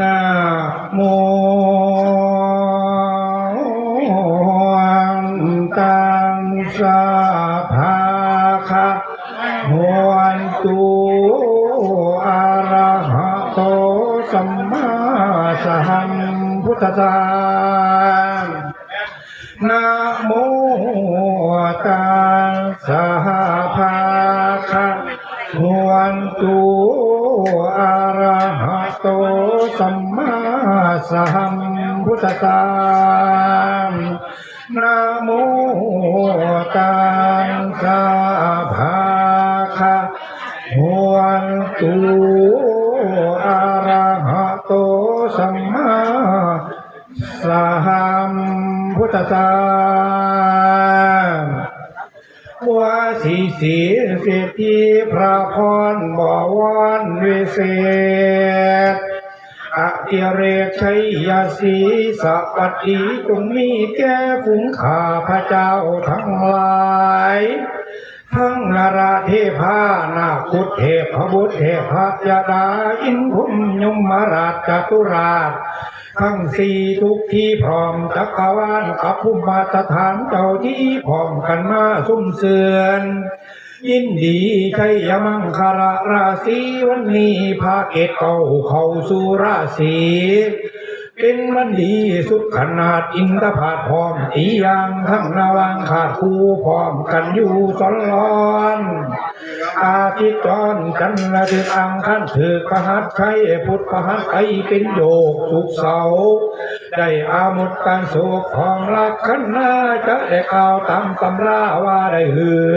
นะโมตังสะภาคะโหวันตุอะระหะโตสัมมาสัมพุทธัสสะนะโม สัมมาสัมพุทธัสสะนะโมตังสะภาคะโหวันตุอะระหะโตสัมมาสัมพุทธัสสะว่าสีสีเศรษฐีพระพรบวานวิเศษ ติเรกชัยยศีสวัสดีจงมีแก่ฝูงข้าพระเจ้าทั้งหลายทั้งนาราเทพานาคุเทพบุตรเทพยดาอินพุมยมมาราชจตุราชทั้งสี่ทุกที่พร้อมจักรวาลกับภูมิมาตรฐานเจ้าที่พร้อมกันมาสุ่มเสือน ยินดีชัยมังคาราราศีวันนี้พาเกตเก่าเข้าสู่ราศีเป็นวันดีสุดขนาดอินทผาดพร้อมอียางทั้งนาวังขาดคู่พร้อมกันอยู่สอนร้อน อาทิตย์จรจันทร์และถึงอังคันถือประหัตไทยพุทธประหัตไทยเป็นโยกสุขเสา ได้อามุดการโศกของรักขันนาจะได้กล่าวตามตำราว่าได้หือ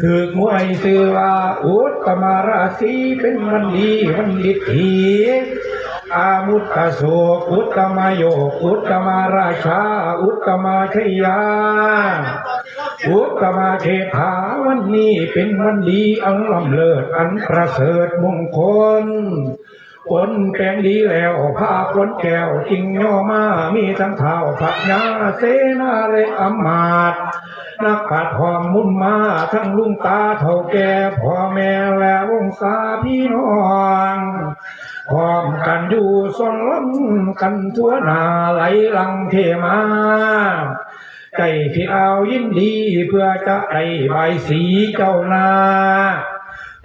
ถือมวยซื้อว่าอุตตมาราศีเป็นวันดีวันดีทีอามุตตโศกอุตตมโยอุตตมาราชา อุตตมาชยา อุตตมาเทพาวันนี้เป็นวันดีอันล้ำเลิศอันประเสริฐมงคล คนแปลงดีแล้วพาคนแก้วจริงย่อมา มีทั้งเท้าพระยาเสนาแลอมาตนักปัดหอมมุนมา ทั้งลุงตาเท่าแก่พ่อแม่และวงศาพี่น้องพร้อมกันอยู่สนล้มกันทั่วนาไหลลังเทมาใจที่เอายินดีเพื่อจะได้ใบสีเจ้านา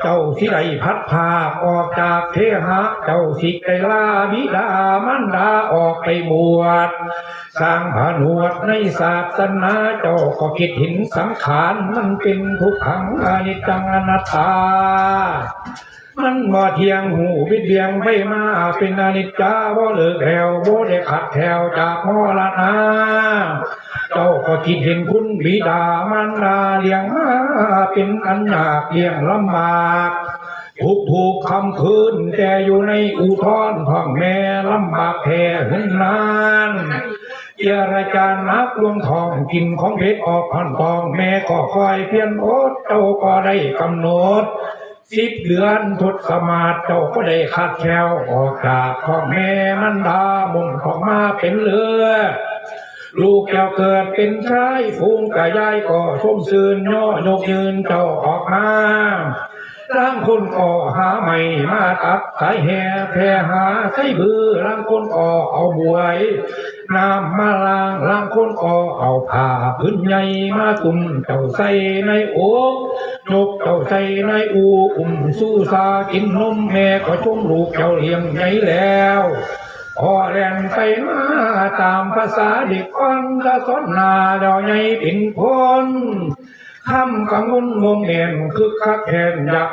เจ้าสิไดพัดพาออกจากเทหะ เจ้าสิไดลาบิดามันดาออกไปบวชสร้างผนวดในศาสนาเจ้าก็คิดเห็นสังขารมันเป็นทุกขังอนิจจังอนัตตา มันบ่เที่ยงหูวิเบียงไปมาเป็นอนิจจาบ่เลิกแถวบ่ได้ขัดแถวจากมรณะเจ้าก็คิดเห็นคุณบิดามารดาเลี้ยงมาเป็นอันยากเลี้ยงลำบากทุกถูกคำคืนแต่อยู่ในอุทธรณ์พ่อแม่ลำบากแท้หึนนานเจรจานักลวงทองกินของเพชรออกพันทองแม่ก็คอยเพียนโอดเจ้าก็ได้กำหนด สิบเดือนทศมาเจ้าก็ได้ขาดแคล้วออกจากของแม่มันดามุนของมาเป็นเรือ ลูกเจ้าเกิดเป็นชายฟูงกะยายก็สมซืนย่อยกยืนเจ้าออกมาร่างคนก็หาใหม่มาตัดสายแห่แพ่หาใส่บือร่างคนก็เอาบวยน้ำมาล้างล้างคนก็เอาผ้าพื้นใหญ่มาตุ่มเจ้าใส่ในโอกยกเจ้าใส่ในอูอุ่มสู้ซากินนมแม่ก็ชมลูกเจ้าเลี้ยงใหญ่แล้ว ขอแรงไปมาตามภาษาเด็กอ่อนจะสนนาดอกใหญ่ปิ่นพนคำกังวลงมเงียนคึกคักแทนอยาก